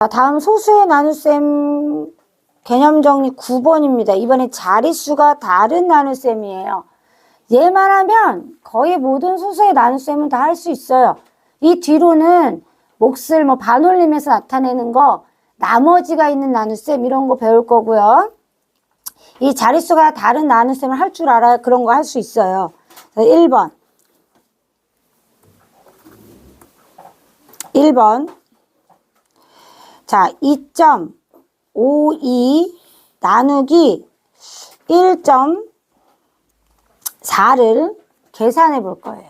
자, 다음 소수의 나눗셈 개념 정리 9번입니다. 이번에 자릿수가 다른 나눗셈이에요. 얘만 하면 거의 모든 소수의 나눗셈은 다 할 수 있어요. 이 뒤로는 몫을 뭐 반올림해서 나타내는 거, 나머지가 있는 나눗셈 이런 거 배울 거고요. 이 자릿수가 다른 나눗셈을 할 줄 알아야 그런 거 할 수 있어요. 1번. 1번. 자, 2.52 나누기 1.4를 계산해 볼 거예요.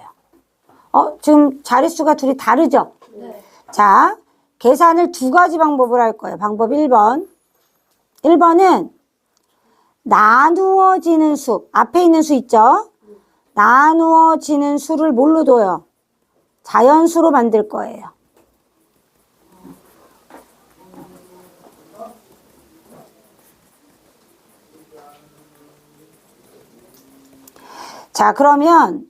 어, 지금 자릿수가 둘이 다르죠? 네. 자, 계산을 두 가지 방법을 할 거예요. 방법 1번. 1번은 나누어지는 수, 앞에 있는 수 있죠? 나누어지는 수를 뭘로 둬요? 자연수로 만들 거예요. 자, 그러면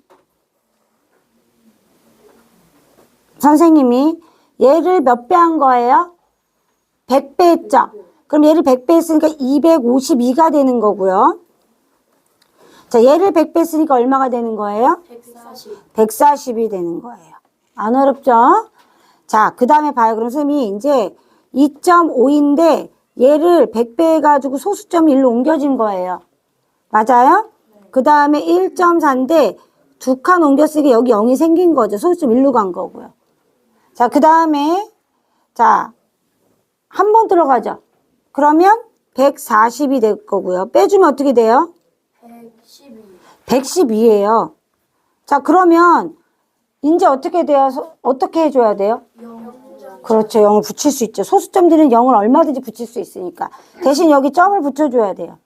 선생님이 얘를 몇 배 한 거예요? 100배 했죠? 그럼 얘를 100배 했으니까 252가 되는 거고요. 자, 얘를 100배 했으니까 얼마가 되는 거예요? 140. 140이 되는 거예요. 안 어렵죠? 자, 그 다음에 봐요. 그럼 쌤이 이제 2.5인데 얘를 100배 해가지고 소수점 1로 옮겨진 거예요. 맞아요? 그 다음에 1.4인데 두 칸 옮겼으니까 여기 0이 생긴 거죠. 소수점 1로 간 거고요. 자, 그 다음에 자, 한 번 들어가죠. 그러면 140이 될 거고요. 빼주면 어떻게 돼요? 112. 112예요. 자, 그러면 이제 어떻게 돼요? 소- 어떻게 해줘야 돼요? 0. 그렇죠. 0을 붙일 수 있죠. 소수점들은 0을 얼마든지 붙일 수 있으니까. 대신 여기 점을 붙여줘야 돼요.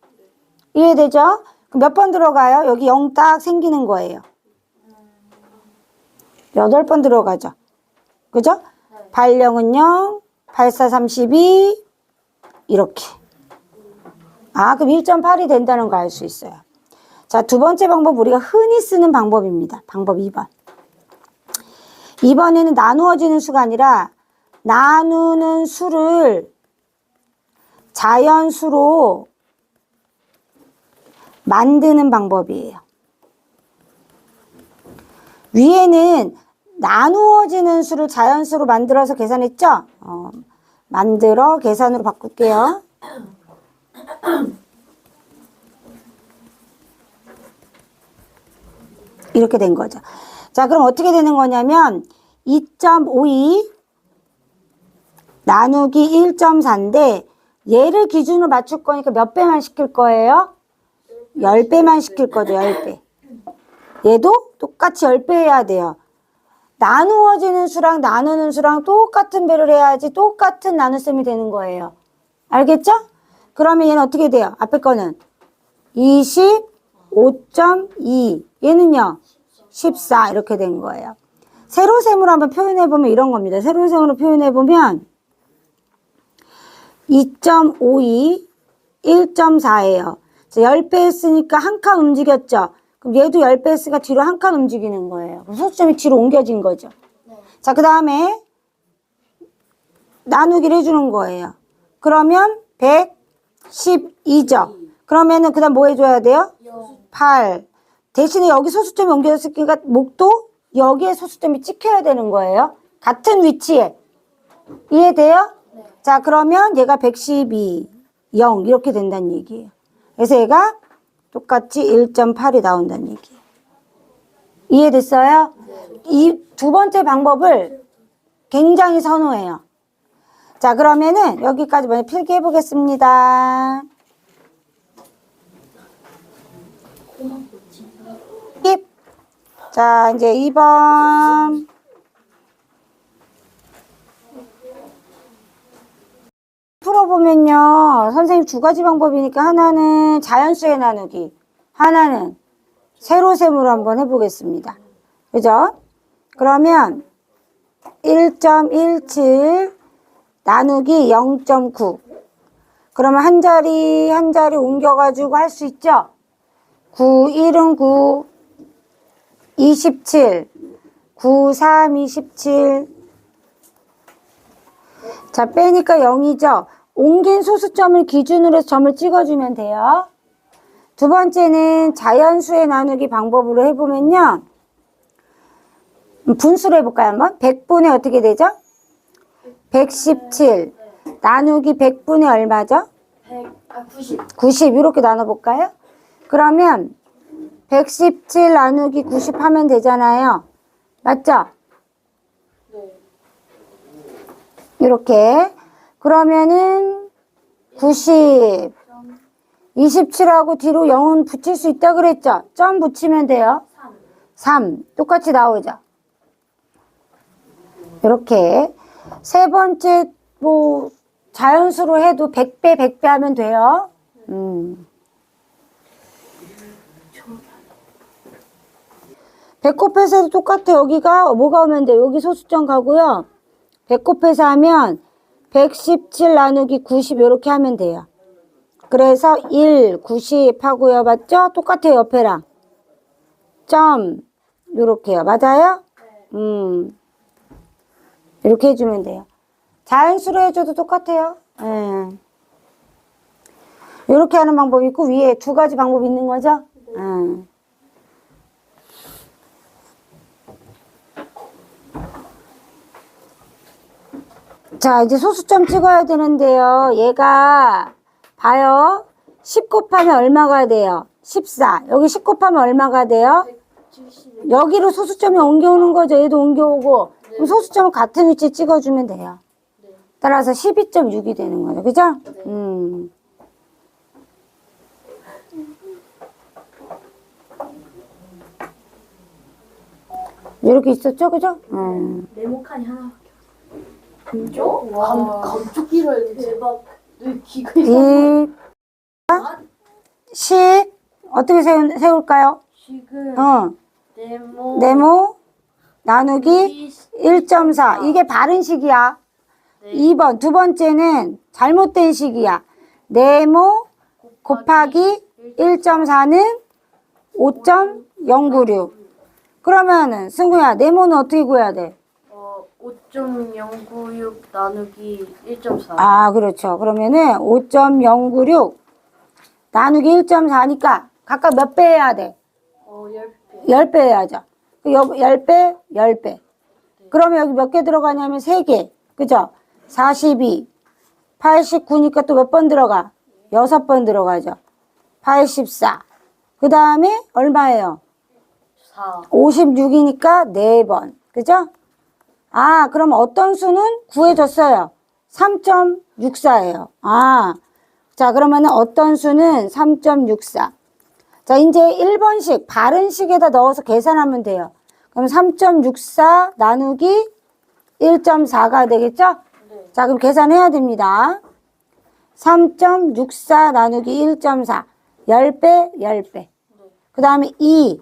이해되죠? 그럼 몇번 들어가요? 여기 0 딱 생기는 거예요. 여덟 번 들어가죠. 그죠? 80은 0, 84, 32, 이렇게. 아, 그럼 1.8이 된다는 거 알 수 있어요. 자, 두 번째 방법 우리가 흔히 쓰는 방법입니다. 방법 2번. 이번에는 나누어지는 수가 아니라 나누는 수를 자연수로 만드는 방법이에요. 위에는 나누어지는 수를 자연수로 만들어서 계산했죠? 어, 만들어 계산으로 바꿀게요. 이렇게 된 거죠. 자, 그럼 어떻게 되는 거냐면 2.52 나누기 1.4인데 얘를 기준으로 맞출 거니까 몇 배만 시킬 거예요? 10배만 시킬 거죠, 10배. 얘도 똑같이 10배 해야 돼요. 나누어지는 수랑 나누는 수랑 똑같은 배를 해야지 똑같은 나눗셈이 되는 거예요. 알겠죠? 그러면 얘는 어떻게 돼요? 앞에 거는 25.2 얘는요 14 이렇게 된 거예요. 세로셈으로 한번 표현해 보면 이런 겁니다. 세로셈으로 표현해 보면 2.52 1.4예요. 10배 했으니까 한 칸 움직였죠. 그럼 얘도 10배 했으니까 뒤로 한 칸 움직이는 거예요. 그럼 소수점이 뒤로 옮겨진 거죠. 네. 자, 그 다음에 나누기를 해주는 거예요. 그러면 112죠. 그러면은 그 다음 뭐 해줘야 돼요? 0. 8. 대신에 여기 소수점이 옮겨졌으니까 목도 여기에 소수점이 찍혀야 되는 거예요. 같은 위치에. 이해돼요? 네. 자, 그러면 얘가 112, 0 이렇게 된다는 얘기예요. 그래서 얘가 똑같이 1.8이 나온다는 얘기예요. 이해됐어요? 이 두 번째 방법을 굉장히 선호해요. 자, 그러면은 여기까지 먼저 필기해 보겠습니다. 힙. 자, 이제 2번. 풀어보면요. 선생님 두 가지 방법이니까 하나는 자연수의 나누기, 하나는 세로셈으로 한번 해보겠습니다. 그죠? 그러면 1.17 나누기 0.9. 그러면 한 자리 한 자리 옮겨가지고 할 수 있죠? 9, 1은 9, 27, 9, 3, 27, 자, 빼니까 0이죠. 옮긴 소수점을 기준으로 점을 찍어주면 돼요. 두 번째는 자연수의 나누기 방법으로 해보면요. 음, 분수로 해볼까요, 한번? 100분의 어떻게 되죠? 117. 나누기 100분의 얼마죠? 100, 아, 90. 90 이렇게 나눠볼까요? 그러면 117 나누기 90 하면 되잖아요. 맞죠? 네. 이렇게 그러면은 90 27하고 뒤로 0은 붙일 수 있다 그랬죠? 점 붙이면 돼요. 3. 3 똑같이 나오죠. 이렇게 세 번째 뭐 자연수로 해도 100배 100배 하면 돼요. 음. 배꼽에서 해도 똑같아. 여기가 뭐가 오면 돼? 여기 소수점 가고요. 배꼽에서 하면 117 나누기 90 이렇게 하면 돼요. 그래서 1, 90 하고요. 맞죠? 똑같아요. 옆에랑. 점 요렇게요. 맞아요? 음. 이렇게 해주면 돼요. 자연수로 해줘도 똑같아요. 예. 이렇게 하는 방법이 있고 위에 두 가지 방법이 있는 거죠? 예. 자, 이제 소수점 찍어야 되는데요. 얘가 봐요. 10 곱하면 얼마가 돼요? 14. 여기 10 곱하면 얼마가 돼요? 170. 여기로 소수점이 옮겨오는 거죠. 얘도 옮겨오고. 그럼 소수점을 같은 위치에 찍어주면 돼요. 네. 따라서 12.6이 되는 거죠. 그죠? 음. 이렇게 있었죠? 그죠? 음. 네모칸이 하나 감쪽? 와. 감쪽 길어야 대박. 내 귀가 이상. 이, 식, 어떻게 세우, 세울까요? 지금 어, 네모. 네모, 나누기 1.4. 이게 바른 식이야. 네. 2번, 두 번째는 잘못된 식이야. 네모 곱하기 1.4는 5.096. 그러면은, 승구야, 네모는 어떻게 구해야 돼? 어, 5.096 나누기 1.4. 아, 그렇죠. 그러면은 5.096 나누기 1.4니까 각각 몇 배 해야 돼? 어, 10배. 10배 해야죠. 그 10배, 10배. 그러면 여기 몇 개 들어가냐면 3개. 그죠? 42. 89니까 또 몇 번 들어가? 6번 들어가죠. 84. 그 다음에 얼마예요? 4. 56이니까 4번. 그죠? 아, 그럼 어떤 수는 구해졌어요? 3.64예요. 아, 자, 그러면은 어떤 수는 3.64. 자, 이제 1번식, 바른 식에다 넣어서 계산하면 돼요. 그럼 3.64 나누기 1.4가 되겠죠? 네. 자, 그럼 계산해야 됩니다. 3.64 나누기 1.4. 10배, 10배. 그 다음에 2,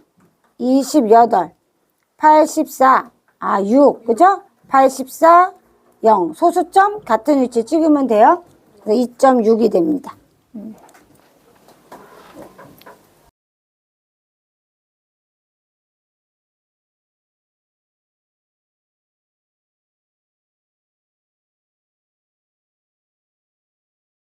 28, 84, 아, 6, 그죠? 84, 0. 소수점 같은 위치에 찍으면 돼요. 그래서 2.6이 됩니다. 음.